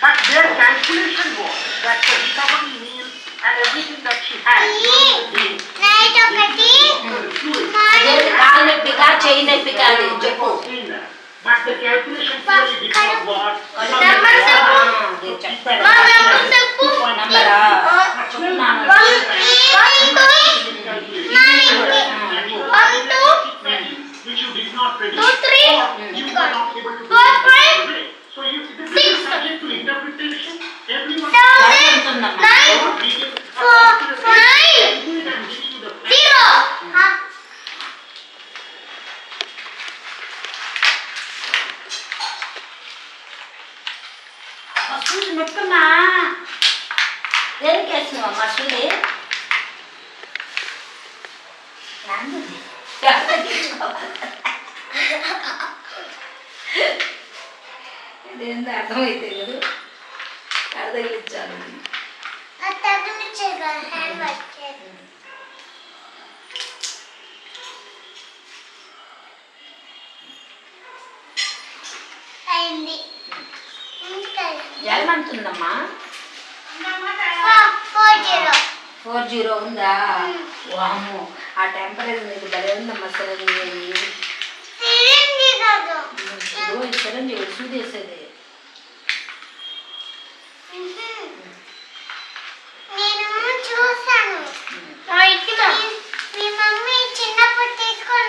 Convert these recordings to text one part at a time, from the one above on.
But their calculation was that the recovery meal and everything that she had. But the calculation theory did not so you, this is subject to interpretation. Everyone. So this, అంటుందమ్మా four zero ఉందా? వాము ఆ temperature నీకు భలే ఉందమ్మా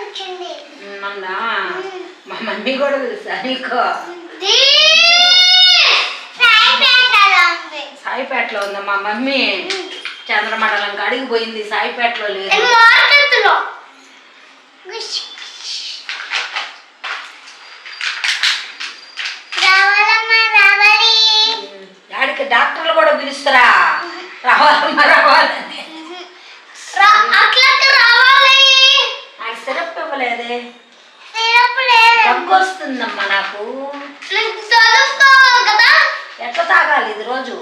వచ్చింది మొన్న మా మమ్మీ కూడా తెలుసా నీకు సాయిపేటలో ఉంది సాయిపేటలో ఉందా. మా మమ్మీ చంద్రమండలం కాడికి పోయింది. సాయిపేటలో లేదు. యాడికి డాక్టర్లు కూడా పిలుస్తారా? రావాలమ్మా రావాలని నాకు సిరప్ ఇవ్వలేదే. దగ్గు వస్తుందమ్మా నాకు. ఎట్లా తాగాలి ఇది రోజు?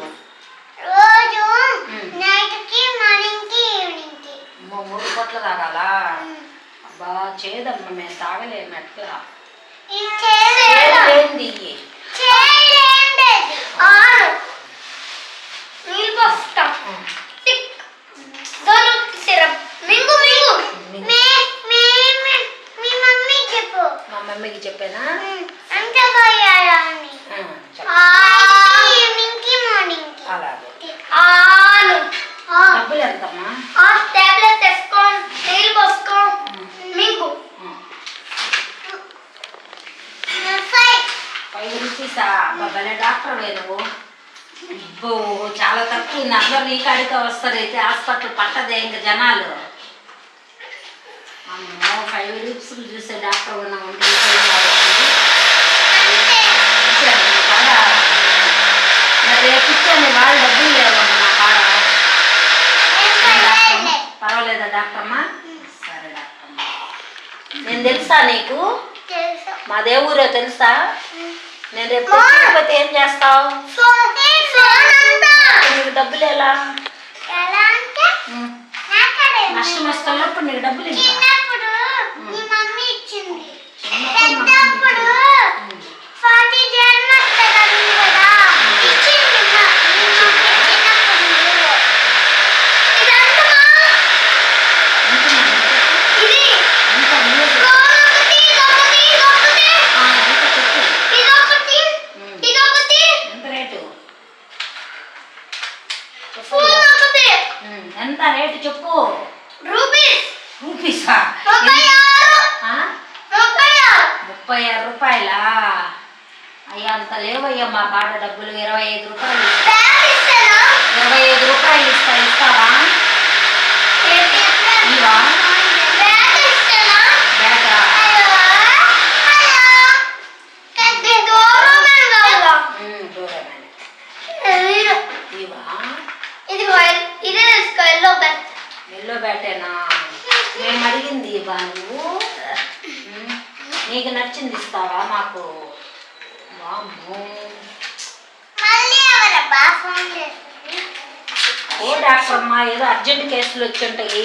రోజు మ్మ్. నైట్కి మార్నింగ్కి ఈవినింగ్కి అమ్మో, మూడు పూట్ల తాగాలా? అబ్బా చేదమ్మా మేము తాగలేము చేయలేదు? ఏంది ఆరు. నీళ్ళు పోస్తాం. సిరప్ మింగు మింగు. మీ మమ్మీ చెప్పు. మా మమ్మీకి చెప్పానా? అంత పోయాలని అలాగే. డబ్బులు ఎంతమ్మా ఆ టాబ్లెట్ తెచ్చుకోండి నీళ్ళు పోసుకో. ఆ, ఫైవ్ రూపీసా? భలే డాక్టర్ నువ్వు. అబ్బో చాలా తక్కువ ఉంది. అందరు నీ కాడికే వస్తారు. అయితే హాస్పిటల్ పట్టదే ఇంక జనాలు. అమ్మో ఫైవ్ రూపీస్ చూసే డాక్టర్ ఉన్నాము అంతే మరి రేపు ఇచ్చాను వాళ్ళు డబ్బులు లేవమ్మా నా కాడ ఏం డాక్టర్మ పర్వాలేదు. సరే నేను తెలుసా నీకు? తెలుసు. మా దేవురో తెలుసా? నేను రేపు! తిరుపతి ఏం చేస్తావు? నీకు డబ్బులు ఎలా? నష్టం వస్తున్నప్పుడు నీకు డబ్బులు చిన్నప్పుడు మీ మమ్మీ ఇచ్చింది చిన్నప్పుడు మా పెద్దప్పుడు ఉమ్. ఫార్టీ జన్మస్తకం కదా ఇచ్చింది మా మీ మమ్మీ చిన్నప్పుడు ఇదంతా ఉంటున్నాను. ఇది ఎంత నీళ్ళు చెప్పు. గోమతి గోమతి గోమతి ఆ, ఎంత చెప్పు. ఇదొకటి ఉమ్. ఇదొకటి ఎంత రేటు చెప్పు. ఫోన్ ఒకటి ఉమ్. ఎంత రేటు చెప్పు. రూపీస్. రూపీసా? ముప్పై ఆరు. రూపాయలా? అయ్యా అంత లేవయ్యా మా కాడ డబ్బులు. ఇరవై ఐదు రూపాయలు ఇరవై ఐదు రూపాయలు ఇస్తా ఇస్తావా? నువ్వు? నీకు నచ్చింది ఇస్తావా మాకు? ఓ డాక్టర్ అమ్మ ఏదో అర్జెంట్ కేసులు వచ్చి ఉంటాయి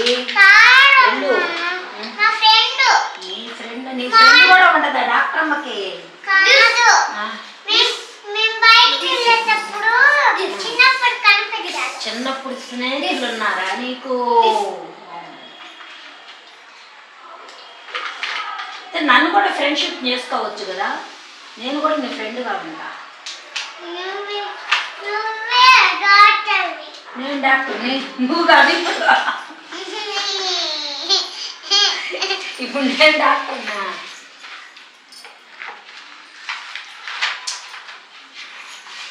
కూడా ఉండదా డాక్టర్ అమ్మకి చిన్నప్పుడు స్నేహితులు ఉన్నారా నీకు? నన్ను కూడా ఫ్రెండ్షిప్ చేసుకోవచ్చు కదా. నేను కూడా నీ ఫ్రెండ్గా ఉంటా. నేను డాక్టర్ని నువ్వు కాదు ఇప్పుడు. ఇప్పుడు నేను డాక్టర్నా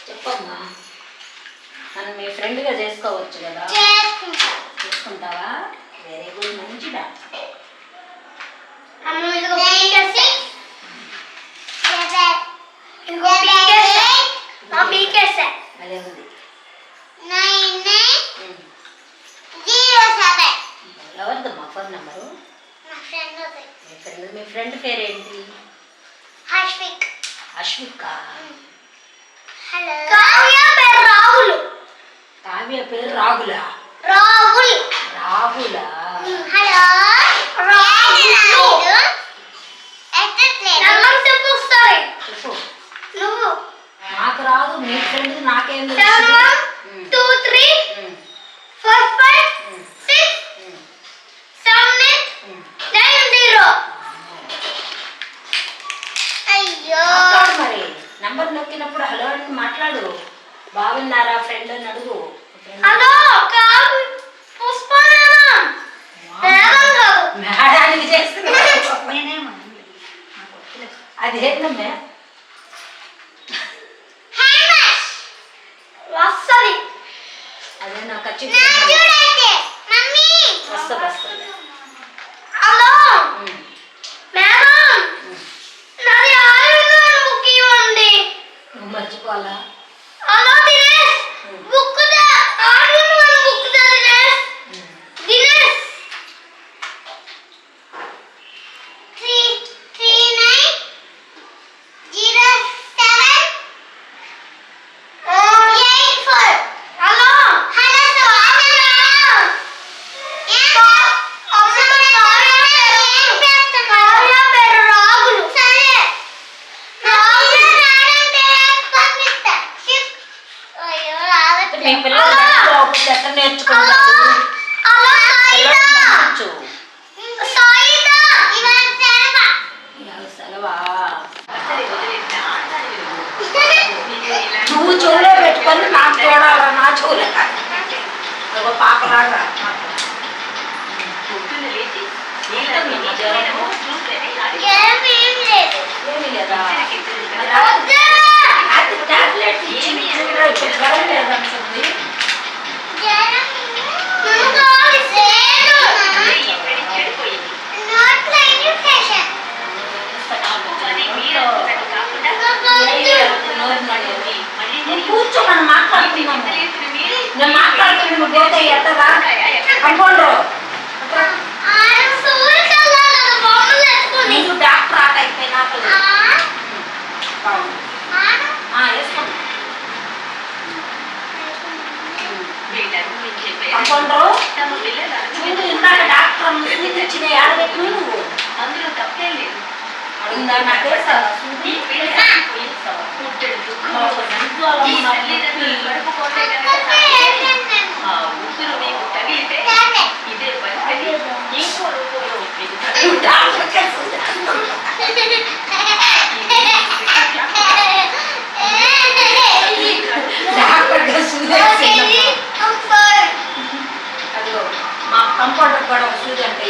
చెప్పమ్మా. నన్ను మీ ఫ్రెండ్గా చేసుకోవచ్చు కదా. చేసుకుంటా. చేసుకుంటావా? వెరీ గుడ్ మంచి డాక్టర్ అమ్మ ఇదిగో పీకేసి ఇదిగో పీకేసా ఆ పీకేసా అదే ఉంది nine nine um. Zero seven ఎవరిదమ్మా ఫోన్ నెంబరు నా ఫ్రెండ్ మీ ఫ్రెండ్ మీ ఫ్రెండ్ పేరేంటి హర్షిక్ అశ్విక హలో కావ్య పేరు రాహుల్ కావ్య పేరు రాగుల రాహుల్ రాహుల హలో రాహుల్ నెంబర్ చెప్పు ఒకసారి చెప్పు నువ్వు నాకు రాదు మీ ఫ్రెండ్ నాకేం two three four five six seven eight. Nine zero అయ్యో. మరి. నంబర్ నొక్కినప్పుడు హలో అని మాట్లాడు. బాగున్నారా ఫ్రెండ్ అని అడుగు. హలో మేడానికి చేస్తున్నా అదేంటమ్మే వస్తుంది. అదే నాకు ఖచ్చితంగా చూడైతే మమ్మీ వస్తుంది వస్తుంది హలో ఉమ్, మేడం ఉమ్. నాది ఆయుర్వేద బుక్ ఇవ్వండి నువ్వు మర్చిపోవాలా హలో దినేష్ బుక్ దా ఆయుర్వేద బుక్ దా దినేష్ ఉమ్. Dinesh three three nine zero seven eight four hello hello sir Kavya పేరు రాగులు సరే కావ్య రాడంటే పంపిస్తా అయ్యో అంటే మీ రావట్లేదు పిల్లలు దాంట్లో ఒకటి ఎట్లా నేర్చుకుంటారు హలో పిల్లలు సాయిదా పంపించు. సాయిదా ఇవాళ సెలవా ఇవాళ సెలవా నువ్వు చెవులో పెట్టుకొని నాకు చూడాలా నా చెవులే ఒక పాపలాగా జ్వరం ఏం లేదు ఏమీ లేదా వద్దా అది టాబ్లెట్ ఇచ్చి చూడరా, ఇప్పుడు జ్వరం లేదంటుంది జ్వరం ముందు లేదు నోట్లో ఇన్ఫెక్షన్ నువ్వు కూర్చో మనం మాట్లాడుతున్నాము నేను మాట్లాడుతున్నా నువ్వు పోతే ఎట్టరా కంపౌండర్ ఆరు సూర్యుడు వెళ్ళాలి కదా బొమ్మలు ఎత్తుకొని నీకు డాక్టర్ ఆట అయిపోయినాక ఆ, ఆ, వేసుకోండి కంపౌండర్ చూడు ఇందాక డాక్టర్ సూది ఇచ్చిన ఏడబెట్టు నువ్వు అందులో తప్పేం లేదు అడుగుందా నాకే ఊపిరి మీకు తగిలితే. ఇదే పరిస్థితి. ఇంకో రూపంలో మీకు వేసిందమ్మా. అదిగో మా కంపౌండర్ కూడా ఒక సూది అంటే.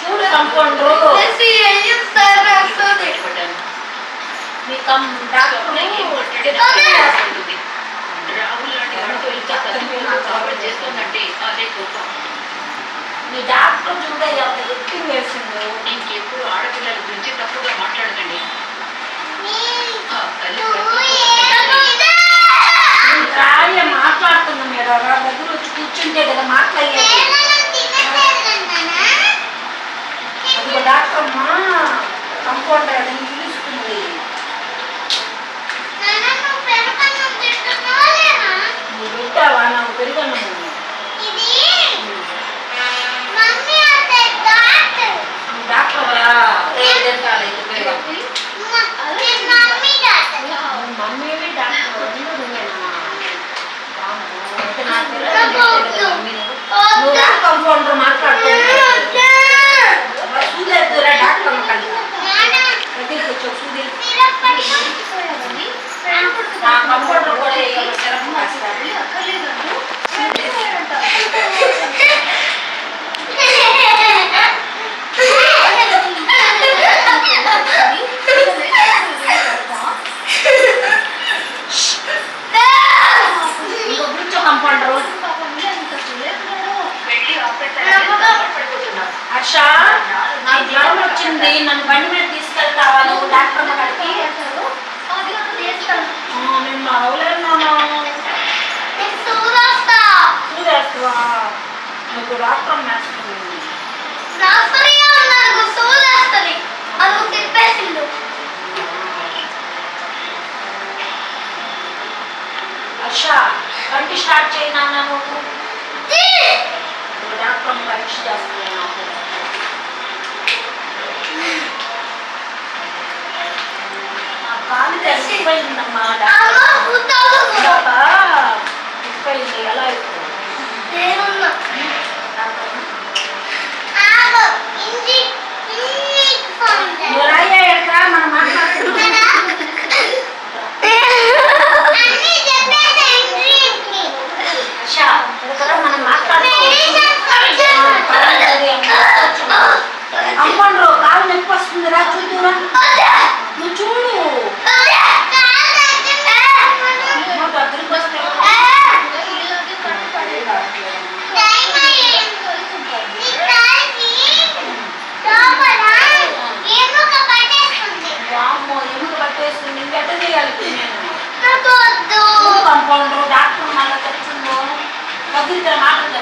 చూడు కంపౌండర్ మీ కం డాక్టర్ రాహుల్ లాంటి వాడితో చేస్తుందంటే అదే గొప్ప మీ డాక్టర్ చూడయ్యా అంత గట్టిగా వేసిండు ఇంకెప్పుడు ఆడపిల్లల గురించి తప్పుగా మాట్లాడకండి. రాయ మాట్లాడుతున్నా మీరు. రా దగ్గర వచ్చి కూర్చుంటే కదా మాట్లాడేది. అదిగో డాక్టర్ అమ్మా కంపౌండర్ అని పిలుస్తుంది నువ్వు పెట్టావా? నాకు పెరిగాను ఎదుర్కాలి లక్ష నాకు జ్వరం వచ్చింది నన్ను బండి మీద తీసుకెళ్తావా డాక్టర్ అక్కడికి స్టార్ట్ చేయనా నువ్వు. డాక్టర్ పరీక్ష చేస్తున్నాను ఉప్పెళ్ళిందమ్మా ఉప్పెళ్ళింది ఎలా అమ్మండ్రు కాలు నొప్పి వస్తుందిరా చూద్దురా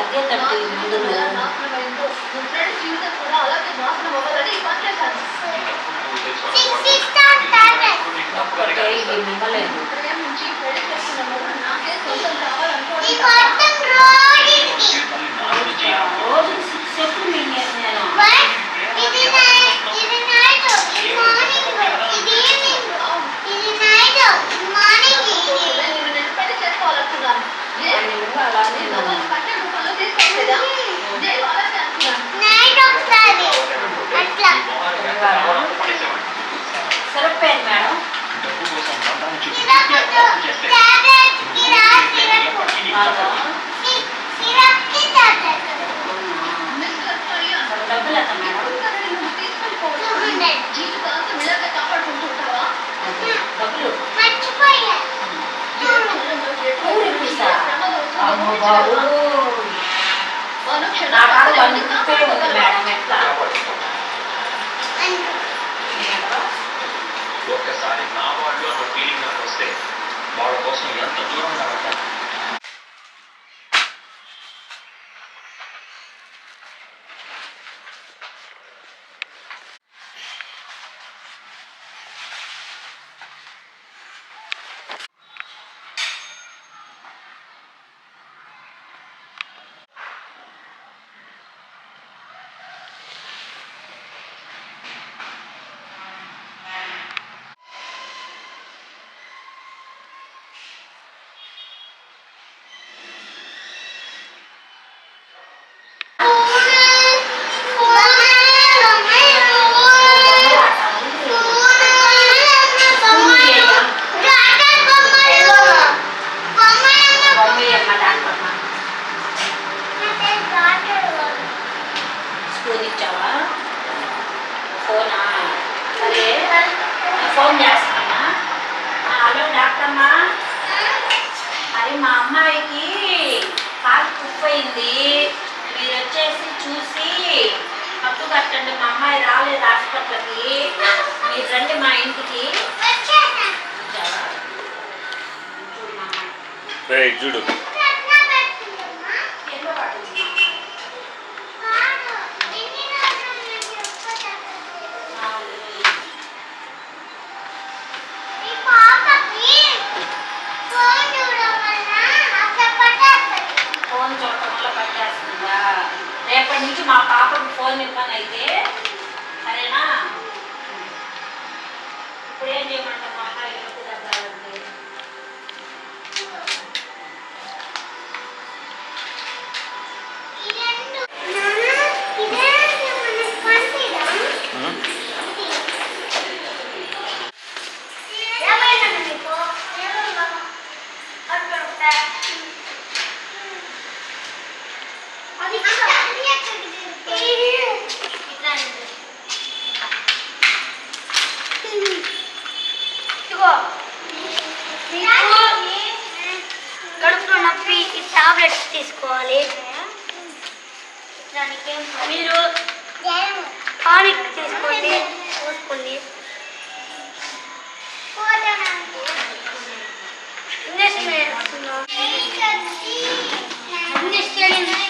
తగ్గేటట్టు ఈ మందులు ఒక్కటే ఇది మిమ్మలేదు రోజు సిక్స్ ఎప్పుడు నేను ఇది నైట్. ఇది మార్నింగ్. ఇది ఈవినింగ్. ఇది నైట్. ఒక్కసారి నా వాళ్ళు అన్న ఫీలింగ్ నాకు వస్తే వాళ్ళ కోసం ఎంత దూరం కావాలి మా అమ్మాయికి కాలు కుప్పయింది మీరు వచ్చేసి చూసి కప్పు కట్టండి. మా అమ్మాయి రాలేదు హాస్పిటల్కి. మీరు రండి మా ఇంటికి. చూడు మా అమ్మాయి రేయ్ చూడు రత్న పెట్టిందమ్మా. ఎన్నో పడుతుంది కాదు. ఎన్ని రోజులు నుంచి ఒక్కసారి ఈ పాపకి ఫోన్ చూడడం వల్ల అసలు పట్టేస్తుంది. ఫోన్ చూడటం వల్ల పట్టేస్తుందా రేపటి నుంచి మా పాపకు ఫోన్ ఇవ్వను అయితే సరేనా? ఇప్పుడు ఏం చేయమంటావు? మా అమ్మాయి అది కడుపులో నొప్పి టాబ్లెట్స్ తీసుకోవాలి. దానికి మీరు టానిక్ తీసుకోండి పోసుకోండి. ఇంజక్షన్ ఇంజక్షన్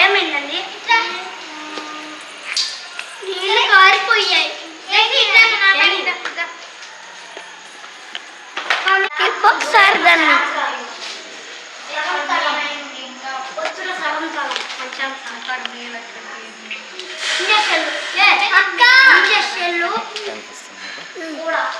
ఏమైందండి? నీళ్ళు కారిపోయాయి. ఒకసారి దాన్ని అక్క! కూడా.